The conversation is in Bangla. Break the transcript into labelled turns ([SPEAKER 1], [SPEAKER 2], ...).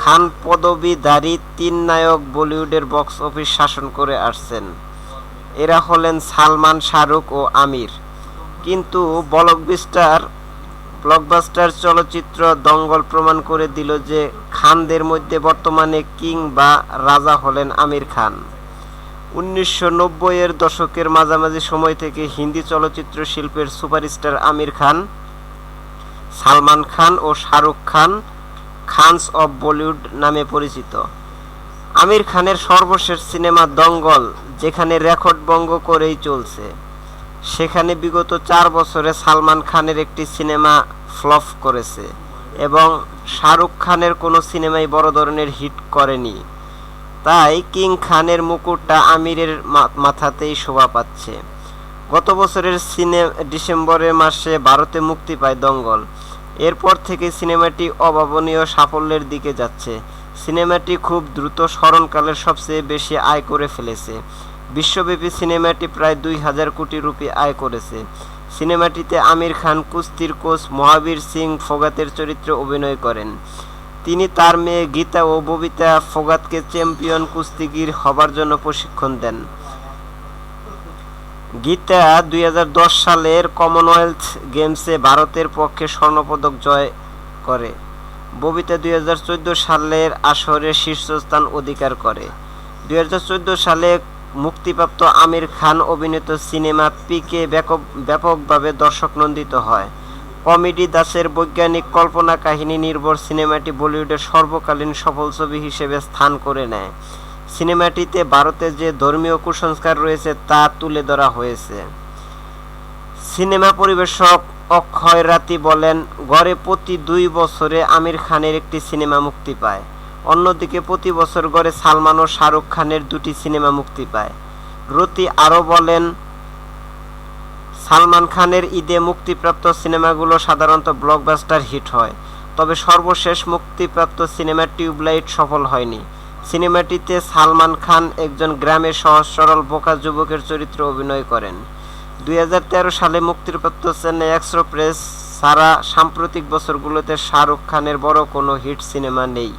[SPEAKER 1] খান পদবীধারী তিন নায়ক বলিউডের বক্স অফিস শাসন করে আসছেন। এরা হলেন সালমান শাহরুখ ও আমির। কিন্তু ব্লকবাস্টার ব্লকবাস্টার চলচ্চিত্র দঙ্গল প্রমাণ করে দিল যে খানদের মধ্যে বর্তমানে কিং বা রাজা হলেন আমির খান। উনিশশো নব্বই এর দশকের মাঝামাঝি সময় থেকে হিন্দি চলচ্চিত্র শিল্পের সুপারস্টার আমির খান, সালমান খান ও শাহরুখ খান খানস অব বলিউড নামে পরিচিত। আমির খানের সর্বশেষ সিনেমা দঙ্গল, যেখানে রেকর্ড ভঙ্গ করেই চলছে। সেখানে বিগত চার বছরে সালমান খানের একটি সিনেমা ফ্লপ করেছে এবং শাহরুখ খানের কোনো সিনেমাই বড় ধরনের হিট করেনি। তাই কিং খানের মুকুটটা আমিরের মাথাতেই শোভা পাচ্ছে। গত বছরের সিনে, ডিসেম্বরের মাসে ভারতে মুক্তি পায় দঙ্গল। এরপর থেকে সিনেমাটি অভাবনীয় সাফল্যের দিকে যাচ্ছে। সিনেমাটি খুব দ্রুত স্মরণকালের সবচেয়ে বেশি আয় করে ফেলেছে। বিশ্বব্যাপী সিনেমাটি প্রায় দুই হাজার কোটি রুপি আয় করেছে। সিনেমাটিতে আমির খান, কুস্তির কোচ মহাবীর সিং ফোগাতের চরিত্রে অভিনয় করেন। তিনি তার মেয়ে গীতা ও ববিতা ফোগাতকে চ্যাম্পিয়ন কুস্তিগির হবার জন্য প্রশিক্ষণ দেন। গীতা দুই হাজার দশ সালের কমনওয়েলথ গেমসে ভারতের পক্ষে স্বর্ণপদক জয় করে। ববিতা দুই হাজার চৌদ্দ সালের আসরে শীর্ষস্থান অধিকার করে। দুই হাজার চৌদ্দ সালে মুক্তিপ্রাপ্ত আমির খান অভিনীত সিনেমা পিকে ব্যাপকভাবে দর্শক নন্দিত হয়। কমেডি দাসের বৈজ্ঞানিক কল্পনা কাহিনী নির্ভর সিনেমাটি বলিউডের সর্বকালীন সফল ছবি হিসেবে স্থান করে নেয়। সিনেমাটিতে ভারতে যে ধর্মীয় কুসংস্কার রয়েছে তা তুলে ধরা হয়েছে। সিনেমা পরিবেশক অক্ষয় রাতি বলেন, গড়ে প্রতি দুই বছরে আমির খানের একটি সিনেমা মুক্তি পায়। অন্যদিকে প্রতি বছর গড়ে সালমান ও শাহরুখ খানের দুটি সিনেমা মুক্তি পায়। রতি আরও বলেন, সালমান খানের ঈদে মুক্তিপ্রাপ্ত সিনেমাগুলো সাধারণত ব্লকবাস্টার হিট হয়। তবে সর্বশেষ মুক্তিপ্রাপ্ত সিনেমা টিউবলাইট সফল হয়নি। সিনেমাটিতে সালমান খান একজন গ্রামের সহজ সরল বোকা যুবকের চরিত্রে অভিনয় করেন। দু হাজার তেরো সালে মুক্তিপ্রাপ্ত চেন্নাই এক্সপ্রেস ছাড়া সাম্প্রতিক বছরগুলোতে শাহরুখ খানের বড় কোনো হিট সিনেমা নেই।